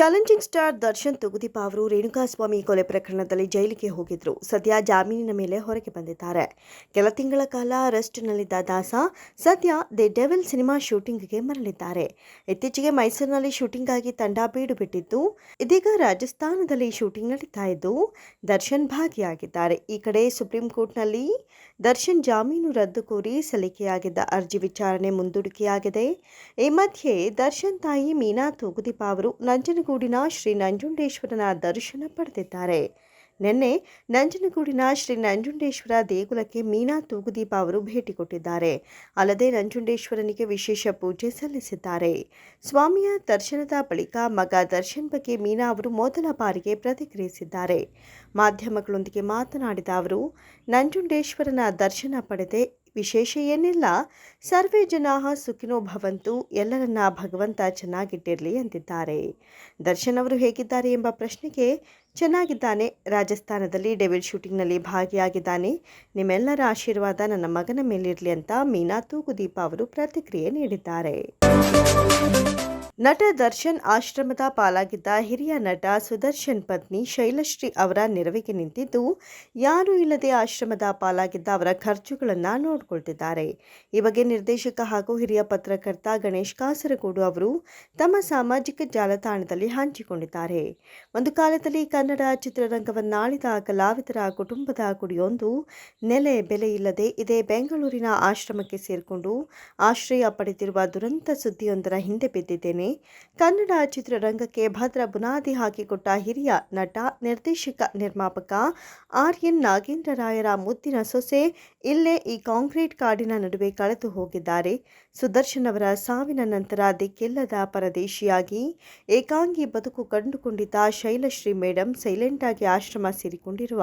Challenging star Darshan Toogudeepa ಅವರು ರೇಣುಕಾಸ್ವಾಮಿ ಕೊಲೆ ಪ್ರಕರಣದಲ್ಲಿ ಜೈಲಿಗೆ ಹೋಗಿದ್ರು. ಸದ್ಯ ಜಾಮೀನಿನ ಮೇಲೆ ಹೊರಗೆ ಬಂದಿದ್ದಾರೆ. ಕೆಲ ತಿಂಗಳ ಕಾಲ ಅರೆಸ್ಟ್ನಲ್ಲಿದ್ದ ದಾಸ ಸದ್ಯ ದಿ ಡೆವಿಲ್ ಸಿನಿಮಾ ಶೂಟಿಂಗ್ಗೆ ಮರಳಿದ್ದಾರೆ. ಇತ್ತೀಚೆಗೆ ಮೈಸೂರಿನಲ್ಲಿ ಶೂಟಿಂಗ್ ಆಗಿ ತಂಡ ಬೀಡು ಬಿಟ್ಟಿದ್ದು, ಇದೀಗ ರಾಜಸ್ಥಾನದಲ್ಲಿ ಶೂಟಿಂಗ್ ನಡೀತಾ ಇದ್ದು, ದರ್ಶನ್ ಭಾಗಿಯಾಗಿದ್ದಾರೆ. ಈ ಕಡೆ ಸುಪ್ರೀಂ ಕೋರ್ಟ್ನಲ್ಲಿ ದರ್ಶನ್ ಜಾಮೀನು ರದ್ದು ಕೋರಿ ಸಲ್ಲಿಕೆಯಾಗಿದ್ದ ಅರ್ಜಿ ವಿಚಾರಣೆ ಮುಂದೂಡಿಕೆಯಾಗಿದೆ. ಈ ಮಧ್ಯೆ ದರ್ಶನ್ ತಾಯಿ ಮೀನಾ ತೂಗುದೀಪ ಅವರು ನಂಜನಗೂಡಿನ ಶ್ರೀ ನಂಜುಂಡೇಶ್ವರನ ದರ್ಶನ ಪಡೆದಿದ್ದಾರೆ. ನಿನ್ನೆ ನಂಜನಗೂಡಿನ ಶ್ರೀ ನಂಜುಂಡೇಶ್ವರ ದೇಗುಲಕ್ಕೆ ಮೀನಾ ತೂಗುದೀಪ ಅವರು ಭೇಟಿ ಕೊಟ್ಟಿದ್ದಾರೆ. ಅಲ್ಲದೆ ನಂಜುಂಡೇಶ್ವರನಿಗೆ ವಿಶೇಷ ಪೂಜೆ ಸಲ್ಲಿಸಿದ್ದಾರೆ. ಸ್ವಾಮಿಯ ದರ್ಶನದ ಬಳಿಕ ಮಗ ದರ್ಶನ್ ಬಗ್ಗೆ ಮೀನಾ ಅವರು ಮೊದಲ ಬಾರಿಗೆ ಪ್ರತಿಕ್ರಿಯಿಸಿದ್ದಾರೆ. ಮಾಧ್ಯಮಗಳೊಂದಿಗೆ ಮಾತನಾಡಿದ ಅವರು, ನಂಜುಂಡೇಶ್ವರನ ದರ್ಶನ ಪಡೆದೆ ವಿಶೇಷ ಏನಿಲ್ಲ. ಸರ್ವೇ ಜನಾ ಸುಖಿನೋ ಭವಂತು, ಎಲ್ಲರನ್ನ ಭಗವಂತ ಚೆನ್ನಾಗಿಟ್ಟಿರಲಿ ಅಂತಿದ್ದಾರೆ. ದರ್ಶನ್ ಅವರು ಹೇಗಿದ್ದಾರೆ ಎಂಬ ಪ್ರಶ್ನೆಗೆ ಚೆನ್ನಾಗಿದ್ದಾನೆ. ರಾಜಸ್ಥಾನದಲ್ಲಿ ಡೆವಿಲ್ ಶೂಟಿಂಗ್ನಲ್ಲಿ ಭಾಗಿಯಾಗಿದ್ದಾನೆ. ನಿಮ್ಮೆಲ್ಲರ ಆಶೀರ್ವಾದ ನನ್ನ ಮಗನ ಮೇಲಿರಲಿ ಅಂತ ಮೀನಾ ತೂಗುದೀಪ ಅವರು ಪ್ರತಿಕ್ರಿಯೆ ನೀಡಿದ್ದಾರೆ. ನಟ ದರ್ಶನ್ ಆಶ್ರಮದ ಪಾಲಾಗಿದ್ದ ಹಿರಿಯ ನಟ ಸುದರ್ಶನ್ ಪತ್ನಿ ಶೈಲಶ್ರೀ ಅವರ ನೆರವಿಗೆ ನಿಂತಿದ್ದು, ಯಾರೂ ಇಲ್ಲದೆ ಆಶ್ರಮದ ಪಾಲಾಗಿದ್ದ ಅವರ ಖರ್ಚುಗಳನ್ನು ನೋಡಿಕೊಳ್ತಿದ್ದಾರೆ. ಈ ಬಗ್ಗೆ ನಿರ್ದೇಶಕ ಹಾಗೂ ಹಿರಿಯ ಪತ್ರಕರ್ತ ಗಣೇಶ್ ಕಾಸರಗೋಡು ಅವರು ತಮ್ಮ ಸಾಮಾಜಿಕ ಜಾಲತಾಣದಲ್ಲಿ ಹಂಚಿಕೊಂಡಿದ್ದಾರೆ. ಒಂದು ಕಾಲದಲ್ಲಿ ಕನ್ನಡ ಚಿತ್ರರಂಗವನ್ನಾಳಿದ ಕಲಾವಿದರ ಕುಟುಂಬದ ಕುಡಿಯೊಂದು ನೆಲೆ ಬೆಲೆ ಇಲ್ಲದೆ ಇದೇ ಬೆಂಗಳೂರಿನ ಆಶ್ರಮಕ್ಕೆ ಸೇರಿಕೊಂಡು ಆಶ್ರಯ ಪಡೆದಿರುವ ದುರಂತ ಸುದ್ದಿಯೊಂದರ ಹಿಂದೆ ಬಿದ್ದಿದ್ದೇನೆ. ಕನ್ನಡ ಚಿತ್ರರಂಗಕ್ಕೆ ಭದ್ರ ಬುನಾದಿ ಹಾಕಿಕೊಟ್ಟ ಹಿರಿಯ ನಟ, ನಿರ್ದೇಶಕ, ನಿರ್ಮಾಪಕ ಆರ್ ಎನ್ ನಾಗೇಂದ್ರ ರಾಯರ ಮುದ್ದಿನ ಸೊಸೆ ಇಲ್ಲೇ ಈ ಕಾಂಕ್ರೀಟ್ ಕಾಡಿನ ನಡುವೆ ಕಳೆದು ಹೋಗಿದ್ದಾರೆ. ಸುದರ್ಶನ್ ಅವರ ಸಾವಿನ ನಂತರ ದಿಕ್ಕಿಲ್ಲದ ಪರದೇಶಿಯಾಗಿ ಏಕಾಂಗಿ ಬದುಕು ಕಂಡುಕೊಂಡಿದ್ದ ಶೈಲಶ್ರೀ ಮೇಡಂ ಸೈಲೆಂಟ್ ಆಗಿ ಆಶ್ರಮ ಸೇರಿಕೊಂಡಿರುವ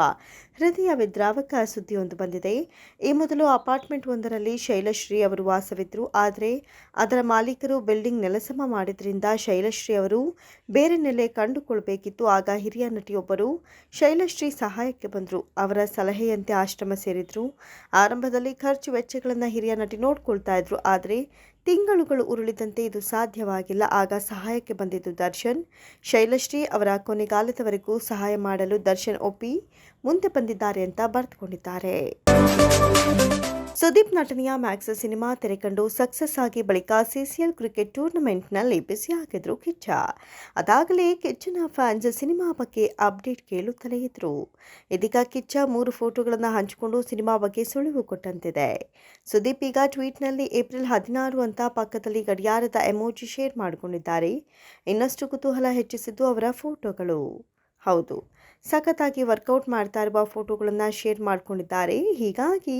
ಹೃದಯ ವಿದ್ರಾವಕ ಸುದ್ದಿಯೊಂದು ಬಂದಿದೆ. ಈ ಮೊದಲು ಅಪಾರ್ಟ್ಮೆಂಟ್ ಒಂದರಲ್ಲಿ ಶೈಲಶ್ರೀ ಅವರು ವಾಸವಿದ್ದರು ಆದರೆ ಅದರ ಮಾಲೀಕರು ಬಿಲ್ಡಿಂಗ್ ನೆಲಸಮ ಮಾಡಿದ್ರಿಂದ ಶೈಲಶ್ರೀ ಅವರು ಬೇರೆ ನೆಲೆ ಕಂಡುಕೊಳ್ಬೇಕಿತ್ತು. ಆಗ ಹಿರಿಯ ನಟಿಯೊಬ್ಬರು ಶೈಲಶ್ರೀ ಸಹಾಯಕ್ಕೆ ಬಂದರು. ಅವರ ಸಲಹೆಯಂತೆ ಆಶ್ರಮ ಸೇರಿದ್ರು. ಆರಂಭದಲ್ಲಿ ಖರ್ಚು ವೆಚ್ಚಗಳನ್ನು ಹಿರಿಯ ನಟಿ ನೋಡ್ಕೊಳ್ತಾ ಇದ್ರು. ಆದರೆ ತಿಂಗಳುಗಳು ಉರುಳಿದಂತೆ ಇದು ಸಾಧ್ಯವಾಗಿಲ್ಲ. ಆಗ ಸಹಾಯಕ್ಕೆ ಬಂದಿದ್ದು ದರ್ಶನ್. ಶೈಲಶ್ರೀ ಅವರ ಕೊನೆಗಾಲದವರೆಗೂ ಸಹಾಯ ಮಾಡಲು ದರ್ಶನ್ ಒಪ್ಪಿ ಮುಂದೆ ಬಂದಿದ್ದಾರೆ ಅಂತ ಬರೆದುಕೊಂಡಿದ್ದಾರೆ. ಸುದೀಪ್ ನಟನೆಯ ಮ್ಯಾಕ್ಸ್ ಸಿನಿಮಾ ತೆರೆಕಂಡು ಸಕ್ಸಸ್ ಆಗಿ ಬಳಿಕ ಸಿಸಿಎಲ್ ಕ್ರಿಕೆಟ್ ಟೂರ್ನಮೆಂಟ್ನಲ್ಲಿ ಬಿಸಿಯಾಗಿದ್ರು ಕಿಚ್ಚ. ಅದಾಗಲೇ ಕಿಚ್ಚನ ಫ್ಯಾನ್ಸ್ ಸಿನಿಮಾ ಬಗ್ಗೆ ಅಪ್ಡೇಟ್ ಕೇಳುತ್ತಲೇ ಇದ್ರು. ಇದೀಗ ಕಿಚ್ಚ ಮೂರು ಫೋಟೋಗಳನ್ನು ಹಂಚಿಕೊಂಡು ಸಿನಿಮಾ ಬಗ್ಗೆ ಸುಳಿವು ಕೊಟ್ಟಂತಿದೆ. ಸುದೀಪ್ ಈಗ ಟ್ವೀಟ್ನಲ್ಲಿ ಏಪ್ರಿಲ್ ಹದಿನಾರು ಅಂತ ಪಕ್ಕದಲ್ಲಿ ಗಡಿಯಾರದ ಎಮೋಜಿ ಶೇರ್ ಮಾಡಿಕೊಂಡಿದ್ದಾರೆ. ಇನ್ನಷ್ಟು ಕುತೂಹಲ ಹೆಚ್ಚಿಸಿದ್ದು ಅವರ ಫೋಟೋಗಳು. ಹೌದು. ಸಖತ್ತಾಗಿ ವರ್ಕೌಟ್ ಮಾಡ್ತಾ ಇರುವ ಫೋಟೋಗಳನ್ನು ಶೇರ್ ಮಾಡಿಕೊಂಡಿದ್ದಾರೆ. ಹೀಗಾಗಿ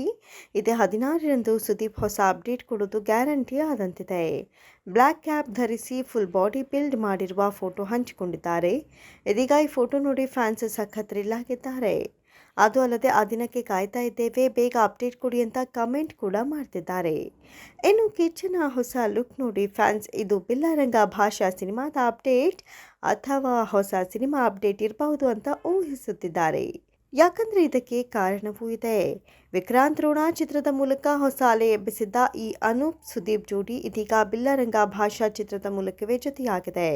ಇದೇ ಹದಿನಾರರಂದು ಸುದೀಪ್ ಹೊಸ ಅಪ್ಡೇಟ್ ಕೊಡೋದು ಗ್ಯಾರಂಟಿ ಆದಂತಿದೆ. ಬ್ಲ್ಯಾಕ್ ಕ್ಯಾಪ್ ಧರಿಸಿ ಫುಲ್ ಬಾಡಿ ಬಿಲ್ಡ್ ಮಾಡಿರುವ ಫೋಟೋ ಹಂಚಿಕೊಂಡಿದ್ದಾರೆ. ಇದೀಗ ಈ ಫೋಟೋ ನೋಡಿ ಫ್ಯಾನ್ಸ್ ಸಖತ್ ಆಗಿದ್ದಾರೆ. ಅದು ಅಲ್ಲದೆ ಆ ದಿನಕ್ಕೆ ಕಾಯ್ತಾ ಇದ್ದೇವೆ. ಬೇಗ ಅಪ್ಡೇಟ್ ಕೊಡಿ ಅಂತ ಕಮೆಂಟ್ ಕೂಡ ಮಾಡ್ತಿದ್ದಾರೆ. ಇನ್ನು ಕಿಚ್ಚನ ಹೊಸ ಲುಕ್ ನೋಡಿ ಫ್ಯಾನ್ಸ್, ಇದು ಬಿಲ್ಲಾರಂಗ ಭಾಷಾ ಸಿನಿಮಾದ ಅಪ್ಡೇಟ್ ಅಥವಾ ಹೊಸ ಸಿನಿಮಾ ಅಪ್ಡೇಟ್ ಇರಬಹುದು ಅಂತ ಊಹಿಸುತ್ತಿದ್ದಾರೆ. ಯಾಕಂದ್ರೆ ಇದಕ್ಕೆ ಕಾರಣವೂ ಇದೆ. ವಿಕ್ರಾಂತ್ ರೋಣ ಚಿತ್ರದ ಮೂಲಕ ಹೊಸ ಅಲೆ ಎಬ್ಬಿಸಿದ್ದ ಈ ಅನೂಪ್ ಸುದೀಪ್ ಜೋಡಿ ಇದೀಗ ಬಿಲ್ಲರಂಗ ಭಾಷಾ ಚಿತ್ರದ ಮೂಲಕವೇ ಜೊತೆಯಾಗಿದೆ.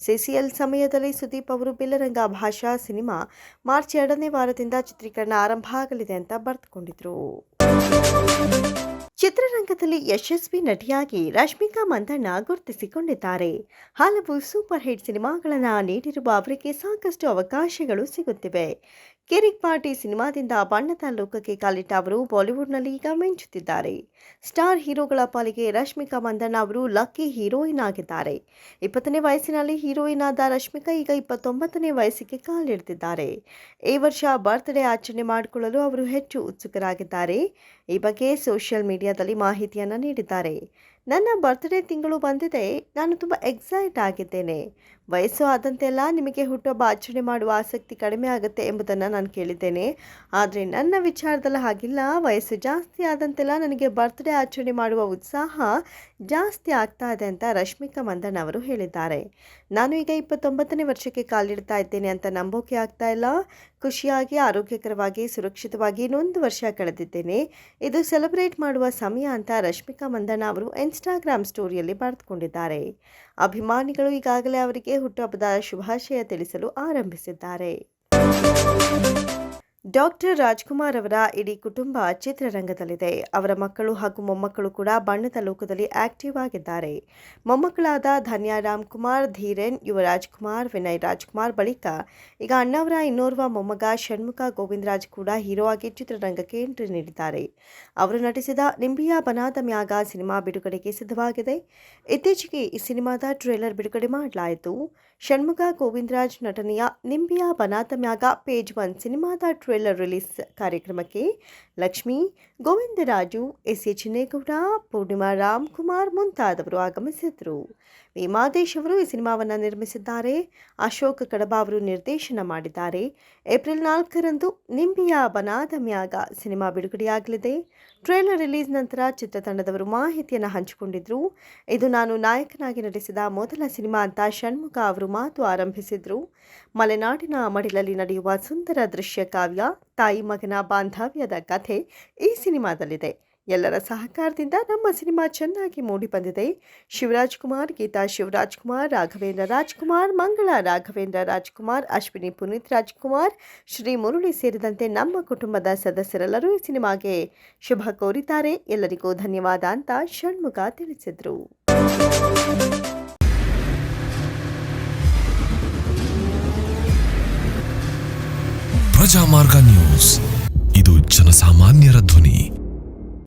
ಸಿಸಿಎಲ್ ಸಮಯದಲ್ಲಿ ಸುದೀಪ್ ಅವರು ಬಿಲ್ಲರಂಗ ಭಾಷಾ ಸಿನಿಮಾ ಮಾರ್ಚ್ ಎರಡನೇ ವಾರದಿಂದ ಚಿತ್ರೀಕರಣ ಆರಂಭ ಆಗಲಿದೆ ಅಂತ ಬರೆದುಕೊಂಡಿದ್ರು. ಚಿತ್ರರಂಗದಲ್ಲಿ ಯಶಸ್ವಿ ನಟಿಯಾಗಿ ರಶ್ಮಿಕಾ ಮಂದಣ್ಣ ಗುರುತಿಸಿಕೊಂಡಿದ್ದಾರೆ. ಹಲವು ಸೂಪರ್ ಹಿಟ್ ಸಿನಿಮಾಗಳನ್ನು ನೀಡಿರುವ ಅವರಿಗೆ ಸಾಕಷ್ಟು ಅವಕಾಶಗಳು ಸಿಗುತ್ತಿವೆ. ಕಿರಿಕ್ ಪಾರ್ಟಿ ಸಿನಿಮಾದಿಂದ ಬಣ್ಣದ ಲೋಕಕ್ಕೆ ಕಾಲಿಟ್ಟ ಅವರು ಬಾಲಿವುಡ್ನಲ್ಲಿ ಈಗ ಮಿಂಚುತ್ತಿದ್ದಾರೆ. ಸ್ಟಾರ್ ಹೀರೋಗಳ ಪಾಲಿಗೆ ರಶ್ಮಿಕಾ ಮಂದಣ್ಣ ಅವರು ಲಕ್ಕಿ ಹೀರೋಯಿನ್ ಆಗಿದ್ದಾರೆ. ಇಪ್ಪತ್ತನೇ ವಯಸ್ಸಿನಲ್ಲಿ ಹೀರೋಯಿನ್ ಆದ ರಶ್ಮಿಕಾ ಈಗ ಇಪ್ಪತ್ತೊಂಬತ್ತನೇ ವಯಸ್ಸಿಗೆ ಕಾಲಿಡ್ತಿದ್ದಾರೆ. ಈ ವರ್ಷ ಬರ್ತ್ಡೇ ಆಚರಣೆ ಮಾಡಿಕೊಳ್ಳಲು ಅವರು ಹೆಚ್ಚು ಉತ್ಸುಕರಾಗಿದ್ದಾರೆ. ಈ ಬಗ್ಗೆ ಸೋಷಿಯಲ್ ಮೀಡಿಯಾದಲ್ಲಿ ಮಾಹಿತಿಯನ್ನು ನೀಡಿದ್ದಾರೆ. ನನ್ನ ಬರ್ತ್ಡೇ ತಿಂಗಳು ಬಂದಿದೆ. ನಾನು ತುಂಬ ಎಕ್ಸೈಟ್ ಆಗಿದ್ದೇನೆ. ವಯಸ್ಸು ಆದಂತೆಲ್ಲ ನಿಮಗೆ ಹುಟ್ಟುಹಬ್ಬ ಆಚರಣೆ ಮಾಡುವ ಆಸಕ್ತಿ ಕಡಿಮೆ ಆಗುತ್ತೆ ಎಂಬುದನ್ನು ನಾನು ಕೇಳಿದ್ದೇನೆ. ಆದರೆ ನನ್ನ ವಿಚಾರದಲ್ಲಿ ಹಾಗಿಲ್ಲ. ವಯಸ್ಸು ಜಾಸ್ತಿ ಆದಂತೆಲ್ಲ ನನಗೆ ಬರ್ತ್ಡೇ ಆಚರಣೆ ಮಾಡುವ ಉತ್ಸಾಹ ಜಾಸ್ತಿ ಆಗ್ತಾ ಇದೆ ಅಂತ ರಶ್ಮಿಕಾ ಮಂದಣ್ಣ ಅವರು ಹೇಳಿದ್ದಾರೆ. ನಾನು ಈಗ ಇಪ್ಪತ್ತೊಂಬತ್ತನೇ ವರ್ಷಕ್ಕೆ ಕಾಲಿಡ್ತಾ ಇದ್ದೇನೆ ಅಂತ ನಂಬೋಕೆ ಆಗ್ತಾ ಇಲ್ಲ. ಖುಷಿಯಾಗಿ, ಆರೋಗ್ಯಕರವಾಗಿ, ಸುರಕ್ಷಿತವಾಗಿ ಇನ್ನೊಂದು ವರ್ಷ ಕಳೆದಿದ್ದೇನೆ. ಇದು ಸೆಲೆಬ್ರೇಟ್ ಮಾಡುವ ಸಮಯ ಅಂತ ರಶ್ಮಿಕಾ ಮಂದಣ್ಣ ಅವರು ಇನ್ಸ್ಟಾಗ್ರಾಮ್ ಸ್ಟೋರಿಯಲ್ಲಿ ಬರೆದುಕೊಂಡಿದ್ದಾರೆ. ಅಭಿಮಾನಿಗಳು ಈಗಾಗಲೇ ಅವರಿಗೆ ಹುಟ್ಟುಹಬ್ಬದ ಶುಭಾಶಯ ತಿಳಿಸಲು ಆರಂಭಿಸಿದ್ದಾರೆ. ಡಾಕ್ಟರ್ ರಾಜ್ಕುಮಾರ್ ಅವರ ಇಡೀ ಕುಟುಂಬ ಚಿತ್ರರಂಗದಲ್ಲಿದೆ. ಅವರ ಮಕ್ಕಳು ಹಾಗೂ ಮೊಮ್ಮಕ್ಕಳು ಕೂಡ ಬಣ್ಣದ ಲೋಕದಲ್ಲಿ ಆಕ್ಟಿವ್ ಆಗಿದ್ದಾರೆ. ಮೊಮ್ಮಕ್ಕಳಾದ ಧನ್ಯಾ ರಾಮ್ಕುಮಾರ್, ಧೀರೆನ್ ಯುವರಾಜ್ ರಾಜ್ಕುಮಾರ್, ವಿನಯ್ ರಾಜ್ಕುಮಾರ್ ಬಳಿಕ ಈಗ ಅಣ್ಣವರ ಇನ್ನೋರ್ವ ಮೊಮ್ಮಗ ಷಣ್ಮುಖ ಗೋವಿಂದರಾಜ್ ಕೂಡ ಹೀರೋ ಆಗಿ ಚಿತ್ರರಂಗಕ್ಕೆ ಎಂಟ್ರಿ ನೀಡಿದ್ದಾರೆ. ಅವರು ನಟಿಸಿದ ನಿಂಬಿಯಾ ಬನಾದ ಮ್ಯಾಗ ಸಿನಿಮಾ ಬಿಡುಗಡೆಗೆ ಸಿದ್ಧವಾಗಿದೆ. ಇತ್ತೀಚೆಗೆ ಈ ಸಿನಿಮಾದ ಟ್ರೇಲರ್ ಬಿಡುಗಡೆ ಮಾಡಲಾಯಿತು. ಷಣ್ಮುಖ ಗೋವಿಂದರಾಜ್ ನಟನೆಯ ನಿಂಬಿಯ ಬನಾತ ಮ್ಯಾಗ ಪೇಜ್ ಒನ್ ಸಿನಿಮಾದ ಟ್ರೇಲರ್ ರಿಲೀಸ್ ಕಾರ್ಯಕ್ರಮಕ್ಕೆ ಲಕ್ಷ್ಮಿ, ಗೋವಿಂದರಾಜು ಎಸ್ ಎ ಚಿನ್ನೇಗೌಡ, ಪೂರ್ಣಿಮಾ ರಾಮ್ಕುಮಾರ್ ಮುಂತಾದವರು ಆಗಮಿಸಿದ್ರು ವಿ ಮಾದೇಶ್ ಅವರು ಈ ಸಿನಿಮಾವನ್ನು ನಿರ್ಮಿಸಿದ್ದಾರೆ. ಅಶೋಕ್ ಕಡಬ ಅವರು ನಿರ್ದೇಶನ ಮಾಡಿದ್ದಾರೆ. ಏಪ್ರಿಲ್ ನಾಲ್ಕರಂದು ನಿಂಬಿಯ ಬನಾದ ಮ್ಯಾಗ ಸಿನಿಮಾ ಬಿಡುಗಡೆಯಾಗಲಿದೆ. ಟ್ರೇಲರ್ ರಿಲೀಸ್ ನಂತರ ಚಿತ್ರತಂಡದವರು ಮಾಹಿತಿಯನ್ನು ಹಂಚಿಕೊಂಡಿದ್ರು. ಇದು ನಾನು ನಾಯಕನಾಗಿ ನಟಿಸಿದ ಮೊದಲ ಸಿನಿಮಾ ಅಂತ ಷಣ್ಮುಖ ಅವರು ಮಾತು ಆರಂಭಿಸಿದರು. ಮಲೆನಾಡಿನ ಮಡಿಲಲ್ಲಿ ನಡೆಯುವ ಸುಂದರ ದೃಶ್ಯ ಕಾವ್ಯ, ತಾಯಿ ಮಗನ ಬಾಂಧವ್ಯದ ಕಥೆ ಈ ಸಿನಿಮಾದಲ್ಲಿದೆ. ಎಲ್ಲರ ಸಹಕಾರದಿಂದ ನಮ್ಮ ಸಿನಿಮಾ ಚೆನ್ನಾಗಿ ಮೂಡಿಬಂದಿದೆ ಶಿವರಾಜ್ ಕುಮಾರ್, ಗೀತಾ ಶಿವರಾಜ್ ಕುಮಾರ್, ರಾಘವೇಂದ್ರ ರಾಜ್ಕುಮಾರ್ ಮಂಗಳ ರಾಘವೇಂದ್ರ ರಾಜ್ಕುಮಾರ್ ಅಶ್ವಿನಿ ಪುನೀತ್ ರಾಜ್ಕುಮಾರ್ ಶ್ರೀ ಮುರುಳಿ ಸೇರಿದಂತೆ ನಮ್ಮ ಕುಟುಂಬದ ಸದಸ್ಯರೆಲ್ಲರೂ ಈ ಸಿನಿಮಾಗೆ ಶುಭ ಕೋರಿದ್ದಾರೆ. ಎಲ್ಲರಿಗೂ ಧನ್ಯವಾದ ಅಂತ ಷಣ್ಮುಖ ತಿಳಿಸಿದರು. ಪ್ರಜಾಮಾರ್ಗ ನ್ಯೂಸ್. ಇದು ಜನಸಾಮಾನ್ಯರ ಧ್ವನಿ.